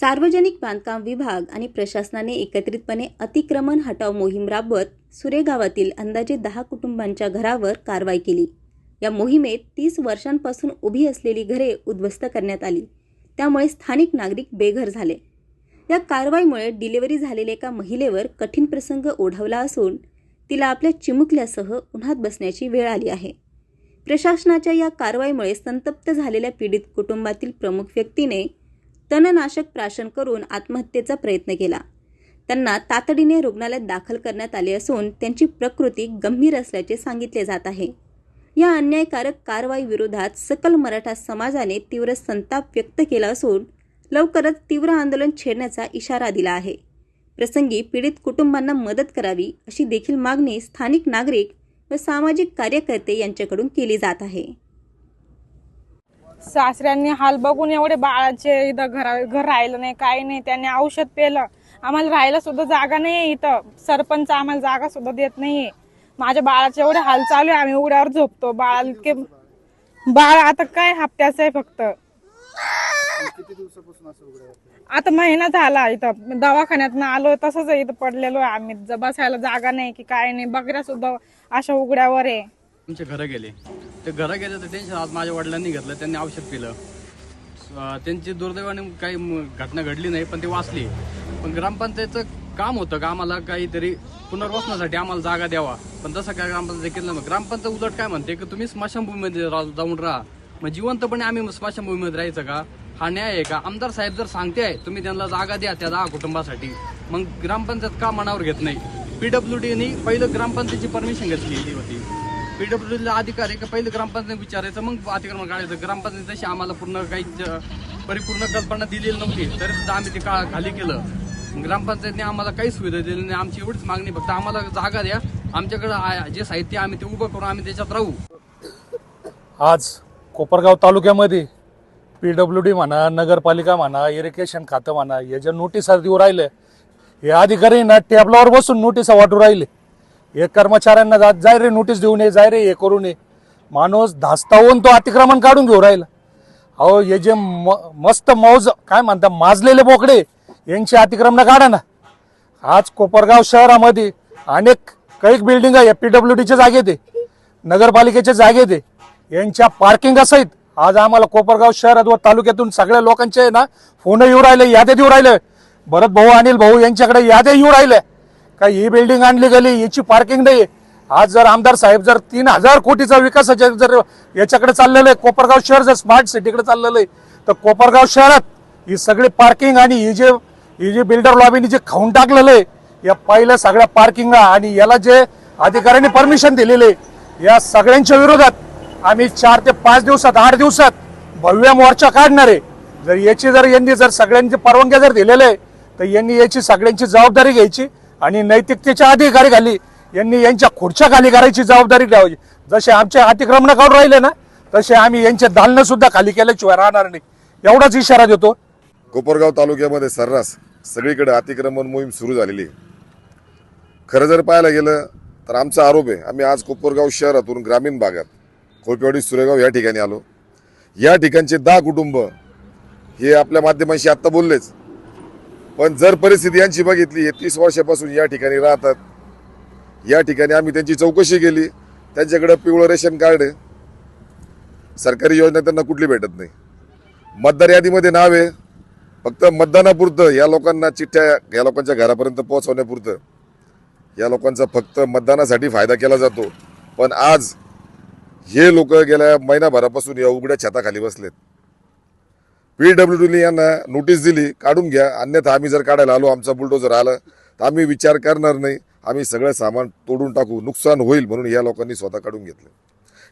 सार्वजनिक बांधकाम विभाग आणि प्रशासनाने एकत्रितपणे अतिक्रमण हटाव मोहीम राबवत सुरे गावातील अंदाजे दहा कुटुंबांच्या घरावर कारवाई केली. या मोहिमेत तीस वर्षांपासून उभी असलेली घरे उद्ध्वस्त करण्यात आली. त्यामुळे स्थानिक नागरिक बेघर झाले. या कारवाईमुळे डिलिव्हरी झालेल्या एका महिलेवर कठीण प्रसंग ओढवला असून तिला आपल्या चिमुकल्यासह उन्हात बसण्याची वेळ आली आहे. प्रशासनाच्या या कारवाईमुळे संतप्त झालेल्या पीडित कुटुंबातील प्रमुख व्यक्तीने तणनाशक प्राशन करून आत्महत्येचा प्रयत्न केला. त्यांना तातडीने रुग्णालयात दाखल करण्यात आले असून त्यांची प्रकृती गंभीर असल्याचे सांगितले जात आहे. या अन्यायकारक कारवाई विरोधात सकल मराठा समाजाने तीव्र संताप व्यक्त केला असून लवकरच तीव्र आंदोलन छेडण्याचा इशारा दिला आहे. प्रसंगी पीडित कुटुंबांना मदत करावी अशी देखील मागणी स्थानिक नागरिक व सामाजिक कार्यकर्ते यांच्याकडून केली जात आहे. सासऱ्यांनी हाल बघून एवढे बाळाचे इथं घरा घर राहिलं नाही काही नाही. त्यांनी औषध पेलं. आम्हाला राहायला सुद्धा जागा नाही इथं. सरपंच आम्हाला जागा सुद्धा देत नाहीये. माझ्या बाळाचे एवढे हाल चालू आहे. आम्ही उघड्यावर झोपतो. बाळ इतके बाळ आता काय हप्त्याचं आहे फक्त. आता महिना झाला इथं. दवाखान्यात आलो तसंच आहे. इथं पडलेलो आहे आम्ही. ज- बसायला जागा नाही की काय नाही. बकऱ्या सुद्धा अशा उघड्यावर आहे. आमचे घरं गेले. ते घरं गेले तर टेन्शन आज माझ्या वडिलांनी घेतलं त्यांनी औषध पिलं. त्यांची दुर्दैवाने काही घटना घडली नाही पण ते वाचली. पण ग्रामपंचायतचं काम होतं का आम्हाला काहीतरी पुनर्वसनासाठी आम्हाला जागा द्यावा. पण तसं काय ग्रामपंचायत केलं नाही ग्रामपंचायत उलट काय म्हणते की तुम्ही स्मशानभूमीमध्ये जाऊन राहा. मग जिवंतपणे आम्ही स्मशानभूमीमध्ये राहायचं का? हा न्याय आहे का? आमदार साहेब जर सांगते आहे तुम्ही त्यांना जागा द्या त्या दहा कुटुंबासाठी. मग ग्रामपंचायत का मनावर घेत नाही? पीडब्ल्यू डीने पहिलं ग्रामपंचायतची परमिशन घेतली होती. पीडब्ल्यूडीला अधिकार आहे का पहिलं ग्रामपंचायत विचारायचं मग अतिक्रमण काढायचं. ग्रामपंचायत तशी आम्हाला पूर्ण काही परिपूर्ण कल्पना दिलेली नव्हती. तरी सुद्धा आम्ही ते का खाली केलं. ग्रामपंचायतने आम्हाला काही सुविधा दिली नाही. आमची एवढीच मागणी फक्त आम्हाला जागा द्या. आमच्याकडे जे साहित्य आम्ही ते उभं करून आम्ही त्याच्यात राहू. आज कोपरगाव तालुक्यामध्ये पी डब्ल्यू डी म्हणा नगरपालिका म्हणा इरिगेशन खातं म्हणा हे ज्या नोटिसा देऊ राहिले हे अधिकारी ना टेबलावर बसून नोटिसा वाटू राहिले. हे कर्मचाऱ्यांना जा जाय रे नोटीस देऊ नये जाय रे हे करू नये माणूस धास्तावून तो अतिक्रमण काढून घेऊ राहिला. अहो हे जे म मस्त मौज काय म्हणता माजलेले बोकडे यांची अतिक्रमण काढा ना. आज कोपरगाव शहरामध्ये अनेक कैक बिल्डिंग आहे पी डब्ल्यू डीच्या जागेत आहे नगरपालिकेच्या जागेत आहे यांच्या पार्किंगसहित आज आम्हाला कोपरगाव शहरात व तालुक्यातून सगळ्या लोकांचे ना फोन येऊ राहिले याद्या देऊ राहिले. भरत भाऊ अनिल भाऊ यांच्याकडे याद्या येऊ राहिल्या काय ही बिल्डिंग आणली गेली याची पार्किंग नाही. आज जर आमदार साहेब जर तीन हजार कोटीचा विकास जर याच्याकडे चाललेलं आहे कोपरगाव शहर जर स्मार्ट सिटीकडे चाललेलं आहे तर कोपरगाव शहरात ही सगळी पार्किंग आणि ही जे ही जे बिल्डर लॉबीने जे खाऊन टाकलेलं आहे या पहिल्या सगळ्या पार्किंगला आणि याला जे अधिकाऱ्यांनी परमिशन दिलेले आहे, या सगळ्यांच्या विरोधात आम्ही चार ते पाच दिवसात आठ दिवसात भव्य मोर्चा काढणार आहे. जर याची जर यांनी जर सगळ्यांची परवानग्या जर दिलेल्या आहे तर यांनी याची सगळ्यांची जबाबदारी घ्यायची. आणि नैतिकतेच्या अधिकारी खाली यांनी यांच्या खुर्च्या खाली करायची जबाबदारी घ्यावी जसे आमचे अतिक्रमण काढून राहिले ना तसे आम्ही यांचे दालनं सुद्धा खाली केल्याशिवाय राहणार नाही. एवढाच इशारा देतो. कोपरगाव तालुक्यामध्ये सर्रास सगळीकडे अतिक्रमण मोहीम सुरू झालेली आहे. खरं जर पाहायला गेलं तर आमचा आरोप आहे आम्ही आज कोपरगाव शहरातून ग्रामीण भागात खोलपेवाडी सुरेगाव या ठिकाणी आलो. या ठिकाणचे दहा कुटुंब हे आपल्या माध्यमांशी आत्ता बोललेच. पण जर परिस्थिती यांची बघितली हे तीस वर्षापासून या ठिकाणी राहतात. या ठिकाणी आम्ही त्यांची चौकशी केली. त्यांच्याकडं पिवळं रेशन कार्ड आहे. सरकारी योजना त्यांना कुठली भेटत नाही. मतदार यादीमध्ये नाव आहे. फक्त मतदानापुरतं या लोकांना चिठ्ठ्या या लोकांच्या घरापर्यंत पोहोचवण्यापुरतं. या लोकांचा फक्त मतदानासाठी फायदा केला जातो. पण आज हे लोक गेल्या महिनाभरापासून या उघड्या छताखाली बसलेत. पी डब्ल्यू यांना नोटीस दिली काढून घ्या. अन्यथा आम्ही जर काढायला आलो आमचा बुलडोजर आलं तर आम्ही विचार करणार नाही. आम्ही सगळं सामान तोडून टाकू. नुकसान होईल म्हणून या लोकांनी स्वतः काढून घेतलं.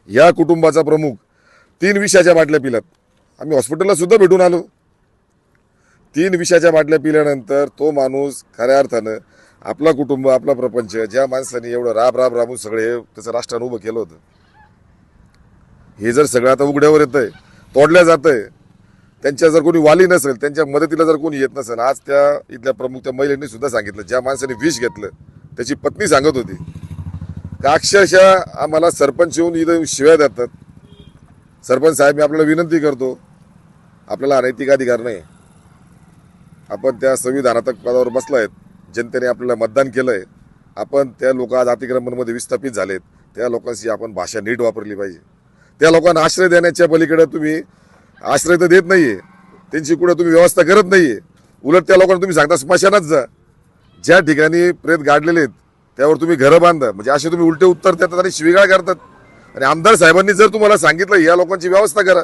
या कुटुंबाचा प्रमुख तीन विषाच्या बाटल्या पिल्यात आम्ही हॉस्पिटलला सुद्धा भेटून आलो. तीन विषाच्या बाटल्या पिल्यानंतर तो माणूस खऱ्या अर्थानं आपला कुटुंब आपला प्रपंच ज्या माणसाने एवढं राब राब राबून सगळे हे त्याचं राष्ट्रानं उभं केलं होतं. हे जर सगळं आता उघड्यावर येतंय तोडल्या जातंय त्यांच्या जर कोणी वाली नसेल त्यांच्या मदतीला जर कोणी येत नसेल आज त्या इथल्या प्रमुख त्या महिलांनी सुद्धा सांगितलं ज्या माणसाने विष घेतलं त्याची पत्नी सांगत होती. का अक्षरशः आम्हाला सरपंच येऊन इथं शिव्या देतात. सरपंच साहेब मी आपल्याला विनंती करतो आपल्याला अनैतिक अधिकार नाही. आपण त्या संविधानात्मक पदावर बसलो आहेत जनतेने आपल्याला मतदान केलं आहे आपण त्या लोक आज अतिक्रमणमध्ये विस्थापित झालेत. त्या लोकांशी आपण भाषा नीट वापरली पाहिजे. त्या लोकांना आश्रय देण्याच्या पलीकडे तुम्ही आश्रय तर देत नाहीये. त्यांची कुठं तुम्ही व्यवस्था करत नाहीये. उलट त्या लोकांना तुम्ही सांगता स्मशानात जा. ज्या ठिकाणी प्रेत गाडलेले आहेत त्यावर तुम्ही घरं बांधा. म्हणजे असे तुम्ही उलटे उत्तर देतात आणि शिवीगाळ करतात. आणि आमदार साहेबांनी जर तुम्हाला सांगितलं या लोकांची व्यवस्था करा.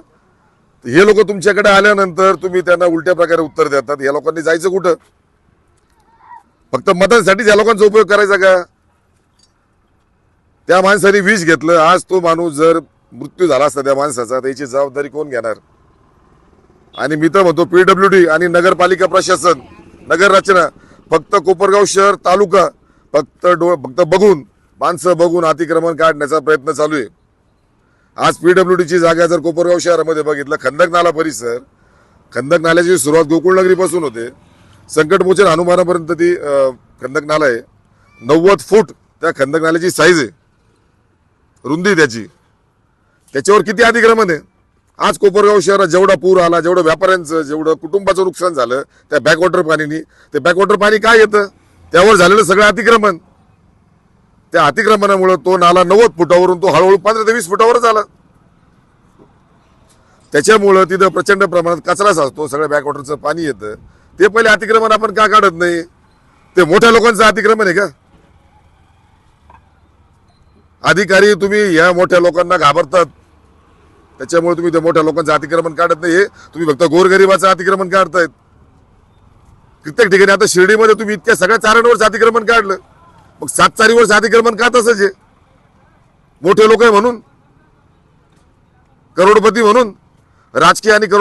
तर हे लोक तुमच्याकडे आल्यानंतर तुम्ही त्यांना उलट्या प्रकारे उत्तर देतात. या लोकांनी जायचं कुठं? फक्त मतांसाठीच या लोकांचा उपयोग करायचा का? त्या माणसाने विष घेतलं आज तो माणूस जर मृत्यू झाला असता त्या माणसाचा त्याची जबाबदारी कोण घेणार? आणि मी तर म्हणतो पीडब्ल्यू डी आणि नगरपालिका प्रशासन नगर रचना फक्त कोपरगाव शहर तालुका फक्त डो फक्त बघून माणसं बघून अतिक्रमण काढण्याचा प्रयत्न चालू आहे. आज पीडब्ल्यू डीची जागा जर कोपरगाव शहरामध्ये बघितलं खंदक नाला परिसर खंदक नाल्याची सुरुवात गोकुळनगरीपासून होते संकटमोचन हनुमानापर्यंत ती खंदक नाला आहे. नव्वद फूट त्या खंदक नाल्याची साईज आहे. रुंदी त्याची. त्याच्यावर किती अतिक्रमण आहे? आज कोपरगाव शहरात जेवढा पूर आला जेवढं व्यापाऱ्यांचं जेवढं कुटुंबाचं नुकसान झालं त्या बॅकवॉटर पाणीनी ते बॅकवॉटर पाणी काय येतं? त्यावर झालेलं सगळं अतिक्रमण. त्या अतिक्रमणामुळं तो नाला नव्वद फुटावरून तो हळूहळू पंधरा ते वीस फुटावरच आला. त्याच्यामुळं तिथं प्रचंड प्रमाणात कचरा साचतो सगळं बॅकवॉटरचं पाणी येतं. ते पहिले अतिक्रमण आपण का काढत नाही? ते मोठ्या लोकांचं अतिक्रमण आहे का? अधिकारी तुम्ही या मोठ्या लोकांना घाबरतात. त्याच्यामुळे तुम्ही त्या मोठ्या लोकांचं अतिक्रमण काढत नाही हे तुम्ही फक्त गोरगरिबाचं अतिक्रमण काढतायत. कित्येक ठिकाणी आता शिर्डीमध्ये तुम्ही इतक्या सगळ्या चारांवरचं अतिक्रमण काढलं. मग सात चारीवरचं अतिक्रमण का तसंच आहे? मोठे लोक आहे म्हणून. करोडपती म्हणून. राजकीय आणि करोड